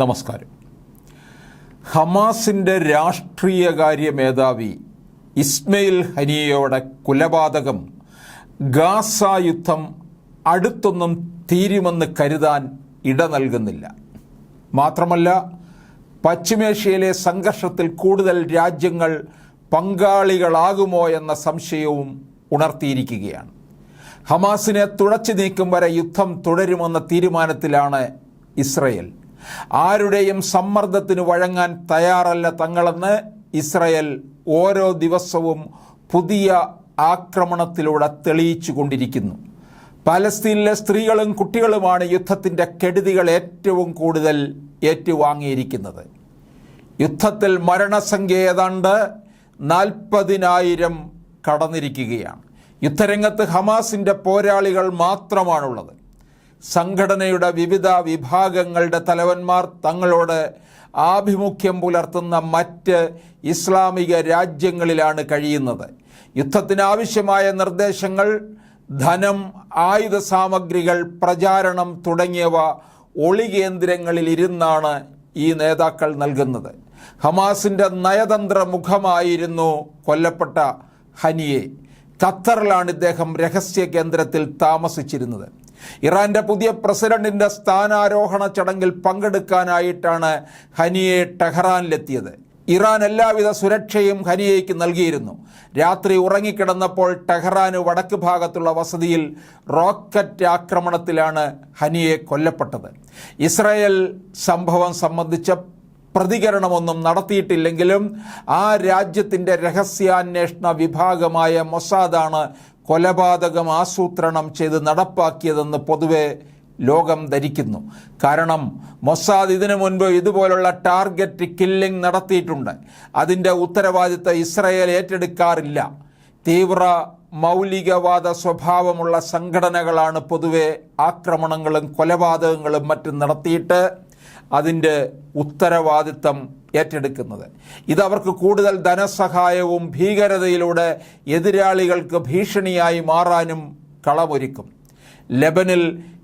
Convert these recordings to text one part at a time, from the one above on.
നമസ്കാരം. ഹമാസിന്റെ രാഷ്ട്രീയകാര്യ മേധാവി ഇസ്മയിൽ ഹനിയയുടെ കുലപാതകം ഗാസ യുദ്ധം അടുത്തൊന്നും തീരുമെന്ന് കരുതാൻ ഇട നൽകുന്നില്ല. മാത്രമല്ല പശ്ചിമേഷ്യയിലെ സംഘർഷത്തിൽ കൂടുതൽ രാജ്യങ്ങൾ പങ്കാളികളാകുമോ എന്ന സംശയവും ഉണർത്തിയിരിക്കുകയാണ്. ഹമാസിനെ തുടച്ചു നീക്കും വരെ യുദ്ധം തുടരുമെന്ന തീരുമാനത്തിലാണ് ഇസ്രയേൽ. ആരുടെയും സമ്മർദ്ദത്തിന് വഴങ്ങാൻ തയ്യാറല്ല തങ്ങളെന്ന് ഇസ്രയേൽ ഓരോ ദിവസവും പുതിയ ആക്രമണത്തിലൂടെ തെളിയിച്ചു കൊണ്ടിരിക്കുന്നു. പലസ്തീനിലെ സ്ത്രീകളും കുട്ടികളുമാണ് യുദ്ധത്തിന്റെ കെടുതികൾ ഏറ്റവും കൂടുതൽ ഏറ്റുവാങ്ങിയിരിക്കുന്നത്. യുദ്ധത്തിൽ മരണസംഖ്യ ഏതാണ്ട് നാൽപ്പതിനായിരം കടന്നിരിക്കുകയാണ്. യുദ്ധരംഗത്ത് ഹമാസിന്റെ പോരാളികൾ മാത്രമാണുള്ളത്. സംഘടനയുടെ വിവിധ വിഭാഗങ്ങളുടെ തലവന്മാർ തങ്ങളോട് ആഭിമുഖ്യം പുലർത്തുന്ന മറ്റ് ഇസ്ലാമിക രാജ്യങ്ങളിലാണ് കഴിയുന്നത്. യുദ്ധത്തിനാവശ്യമായ നിർദ്ദേശങ്ങൾ ധനം ആയുധ സാമഗ്രികൾ പ്രചാരണം തുടങ്ങിയവ ഒളികേന്ദ്രങ്ങളിൽ ഇരുന്നാണ് ഈ നേതാക്കൾ നൽകുന്നത്. ഹമാസിന്റെ നയതന്ത്ര മുഖമായിരുന്നു കൊല്ലപ്പെട്ട ഹനിയെ. ഖത്തറിലാണ് ഇദ്ദേഹം രഹസ്യ കേന്ദ്രത്തിൽ താമസിച്ചിരുന്നത്. ഇറാന്റെ പുതിയ പ്രസിഡന്റിന്റെ സ്ഥാനാരോഹണ ചടങ്ങിൽ പങ്കെടുക്കാനായിട്ടാണ് ഹനിയെ ടെഹ്റാനിലെത്തിയത്. ഇറാൻ എല്ലാവിധ സുരക്ഷയും ഹനിയയ്ക്ക് നൽകിയിരുന്നു. രാത്രി ഉറങ്ങിക്കിടന്നപ്പോൾ ടെഹ്റാന് വടക്ക് ഭാഗത്തുള്ള വസതിയിൽ റോക്കറ്റ് ആക്രമണത്തിലാണ് ഹനിയെ കൊല്ലപ്പെട്ടത്. ഇസ്രായേൽ സംഭവം സംബന്ധിച്ച പ്രതികരണമൊന്നും നടത്തിയിട്ടില്ലെങ്കിലും ആ രാജ്യത്തിന്റെ രഹസ്യാന്വേഷണ വിഭാഗമായ മൊസാദാണ് കൊലപാതകം ആസൂത്രണം ചെയ്ത് നടപ്പാക്കിയതെന്ന് പൊതുവെ ലോകം ധരിക്കുന്നു. കാരണം മൊസാദ് ഇതിനു മുൻപ് ഇതുപോലുള്ള ടാർഗറ്റ് കില്ലിംഗ് നടത്തിയിട്ടുണ്ട്. അതിന്റെ ഉത്തരവാദിത്തം ഇസ്രയേൽ ഏറ്റെടുക്കാറില്ല. തീവ്ര മൗലികവാദ സ്വഭാവമുള്ള സംഘടനകളാണ് പൊതുവെ ആക്രമണങ്ങളും കൊലപാതകങ്ങളും മറ്റും നടത്തിയിട്ട് അതിന്റെ ഉത്തരവാദിത്തം ഏറ്റെടുക്കുന്നത്. ഇതവർക്ക് കൂടുതൽ ധനസഹായവും ഭീകരതയിലൂടെ എതിരാളികൾക്ക് ഭീഷണിയായി മാറാനും കളമൊരുക്കും. ലെബനിൽ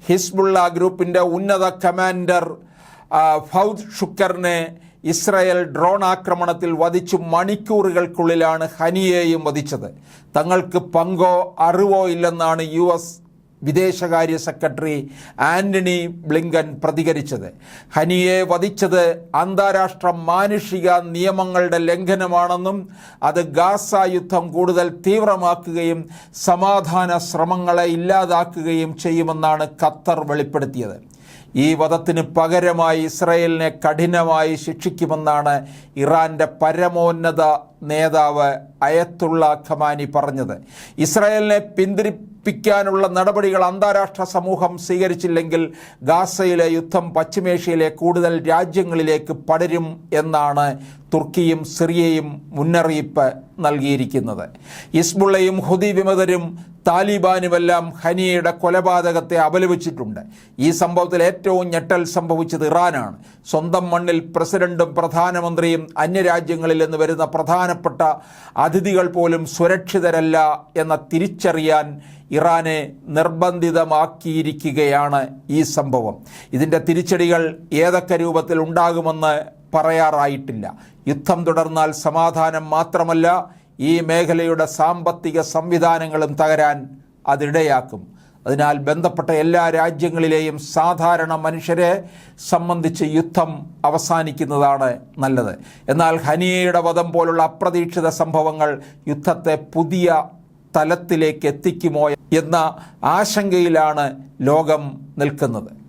ഹിസ്ബുള്ള ഗ്രൂപ്പിന്റെ ഉന്നത കമാൻഡർ ഫൗദ് ഷുക്കറിനെ ഇസ്രായേൽ ഡ്രോൺ ആക്രമണത്തിൽ വധിച്ചു മണിക്കൂറുകൾക്കുള്ളിലാണ് ഹനിയെയും വധിച്ചത്. തങ്ങൾക്ക് പങ്കോ അറിവോ ഇല്ലെന്നാണ് യു എസ് വിദേശകാര്യ സെക്രട്ടറി ആന്റണി ബ്ലിങ്കൻ പ്രതികരിച്ചത്. ഹനിയെ വധിച്ചത് അന്താരാഷ്ട്ര മാനുഷിക നിയമങ്ങളുടെ ലംഘനമാണെന്നും അത് ഗാസ യുദ്ധം കൂടുതൽ തീവ്രമാക്കുകയും സമാധാന ശ്രമങ്ങളെ ഇല്ലാതാക്കുകയും ചെയ്യുമെന്നാണ് ഖത്തർ വെളിപ്പെടുത്തിയത്. ഈ വധത്തിന് പകരമായി ഇസ്രയേലിനെ കഠിനമായി ശിക്ഷിക്കുമെന്നാണ് ഇറാന്റെ പരമോന്നത നേതാവ് അയത്തുള്ള ഖമാനി പറഞ്ഞത്. ഇസ്രായേലിനെ പിന്തിരിപ്പിക്കാനുള്ള നടപടികൾ അന്താരാഷ്ട്ര സമൂഹം സ്വീകരിച്ചില്ലെങ്കിൽ ഗാസയിലെ യുദ്ധം പശ്ചിമേഷ്യയിലെ കൂടുതൽ രാജ്യങ്ങളിലേക്ക് പടരും എന്നാണ് തുർക്കിയും സിറിയയും മുന്നറിയിപ്പ് നൽകിയിരിക്കുന്നത്. ഇസ്ബുള്ളയും ഹുദി വിമതരും താലിബാനുമെല്ലാം ഹനിയയുടെ കൊലപാതകത്തെ അപലപിച്ചിട്ടുണ്ട്. ഈ സംഭവത്തിൽ ഏറ്റവും ഞെട്ടൽ സംഭവിച്ചത് ഇറാനാണ്. സ്വന്തം മണ്ണിൽ പ്രസിഡന്റും പ്രധാനമന്ത്രിയും അന്യരാജ്യങ്ങളിൽ നിന്ന് വരുന്ന പ്രധാനപ്പെട്ട അതിഥികൾ പോലും സുരക്ഷിതരല്ല എന്ന തിരിച്ചറിയാൻ ഇറാനെ നിർബന്ധിതമാക്കിയിരിക്കുകയാണ് ഈ സംഭവം. ഇതിന്റെ തിരിച്ചടികൾ ഏതൊക്കെ രൂപത്തിൽ ഉണ്ടാകുമെന്ന് പറയാറായിട്ടില്ല. യുദ്ധം തുടർന്നാൽ സമാധാനം മാത്രമല്ല ഈ മേഖലയുടെ സാമ്പത്തിക സംവിധാനങ്ങളും തകരാൻ അതിടയാക്കും അതിനാൽ ബന്ധപ്പെട്ട എല്ലാ രാജ്യങ്ങളിലെയും സാധാരണ മനുഷ്യരെ സംബന്ധിച്ച് യുദ്ധം അവസാനിക്കുന്നതാണ് നല്ലത്. എന്നാൽ ഹനിയയുടെ വധം പോലുള്ള അപ്രതീക്ഷിത സംഭവങ്ങൾ യുദ്ധത്തെ പുതിയ തലത്തിലേക്ക് എത്തിക്കുമോ എന്ന ആശങ്കയിലാണ് ലോകം നിൽക്കുന്നത്.